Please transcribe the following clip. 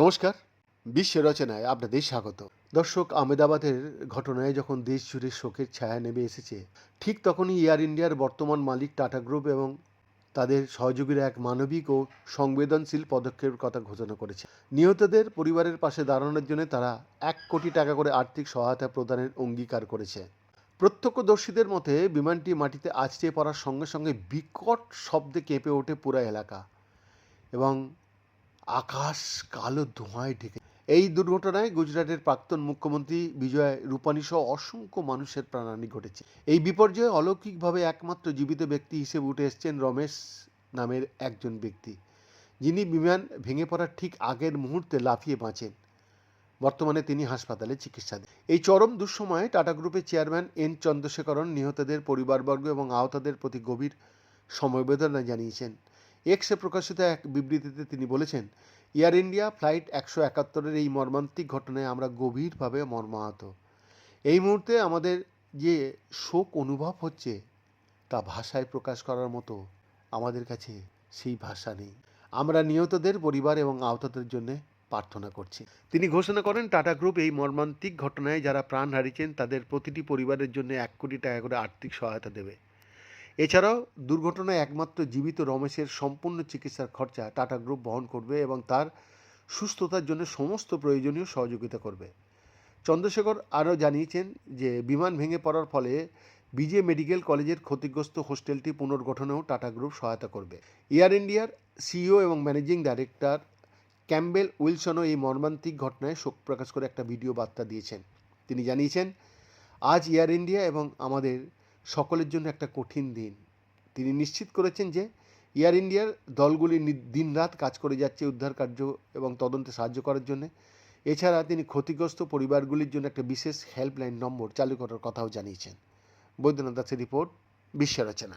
নমস্কার বিশ্ব রচনায় আপনাদের স্বাগত। দর্শক, আহমেদাবাদের ঘটনায় যখন দেশ জুড়ে শোকের ছায়া নেমে এসেছে, ঠিক তখনই এয়ার ইন্ডিয়ার বর্তমান মালিক টাটা গ্রুপ এবং তাদের সহযোগীরা এক মানবিক ও সংবেদনশীল পদক্ষেপের কথা ঘোষণা করেছে। নিহতদের পরিবারের পাশে দাঁড়ানোর জন্য তারা এক কোটি টাকা করে আর্থিক সহায়তা প্রদানের অঙ্গীকার করেছে। প্রত্যক্ষদর্শীদের মতে, বিমানটি মাটিতে আছড়ে পড়ার সঙ্গে সঙ্গে বিকট শব্দে কেঁপে ওঠে পুরো এলাকা এবং আকাশ কালো ধোঁয়ায় ঢেকে। এই দুর্ঘটনায় গুজরাটের প্রাক্তন মুখ্যমন্ত্রী বিজয় রূপানী সহ অসংখ্য মানুষের প্রাণহানি ঘটেছে। এই বিপর্যয়ে অলৌকিকভাবে একমাত্র জীবিত ব্যক্তি হিসেবে উঠে এসেছেন রমেশ নামের একজন ব্যক্তি, যিনি বিমান ভেঙে পড়ার ঠিক আগের মুহূর্তে লাফিয়ে বাঁচেন। বর্তমানে তিনি হাসপাতালে চিকিৎসা দেন এই চরম দুঃসময়ে টাটা গ্রুপের চেয়ারম্যান এন চন্দ্রশেখরন নিহতদের পরিবারবর্গ এবং আহতদের প্রতি গভীর সমবেদনা জানিয়েছেন। এক্সে প্রকাশিত এক বিবৃতিতে তিনি বলেছেন, এয়ার ইন্ডিয়া ফ্লাইট একশো একাত্তরের এই মর্মান্তিক ঘটনায় আমরা গভীরভাবে মর্মাহত। এই মুহূর্তে আমাদের যে শোক অনুভব হচ্ছে, তা ভাষায় প্রকাশ করার মতো আমাদের কাছে সেই ভাষা নেই। আমরা নিহতদের পরিবার এবং আহতদের জন্য প্রার্থনা করছি। তিনি ঘোষণা করেন, টাটা গ্রুপ এই মর্মান্তিক ঘটনায় যারা প্রাণ হারিয়েছেন, তাদের প্রতিটি পরিবারের জন্য এক কোটি টাকা করে আর্থিক সহায়তা দেবে। এছাড়াও, দুর্ঘটনায় একমাত্র জীবিত রমেশের সম্পূর্ণ চিকিৎসার খরচা টাটা গ্রুপ বহন করবে এবং তার সুস্থতার জন্য সমস্ত প্রয়োজনীয় সহযোগিতা করবে। চন্দ্রশেখর আরও জানিয়েছেন যে, বিমান ভেঙে পড়ার ফলে বিজে মেডিকেল কলেজের ক্ষতিগ্রস্ত হোস্টেলটি পুনর্গঠনেও টাটা গ্রুপ সহায়তা করবে। এয়ার ইন্ডিয়ার সিইও এবং ম্যানেজিং ডাইরেক্টর ক্যাম্বেল উইলসনও এই মর্মান্তিক ঘটনায় শোক প্রকাশ করে একটা ভিডিও বার্তা দিয়েছেন। তিনি জানিয়েছেন, আজ এয়ার ইন্ডিয়া এবং আমাদের সকলের জন্য একটা কঠিন দিন। তিনি নিশ্চিত করেছেন যে এয়ার ইন্ডিয়ার দলগুলি দিনরাত কাজ করে যাচ্ছে উদ্ধার কার্য এবং তদন্তে সাহায্য করার জন্য। এছাড়া তিনি ক্ষতিগ্রস্ত পরিবারগুলির জন্য একটা বিশেষ হেল্পলাইন নম্বর চালু করার কথাও জানিয়েছেন। বৈদ্যনাথ দাসের রিপোর্ট বিশ্ব রচনা।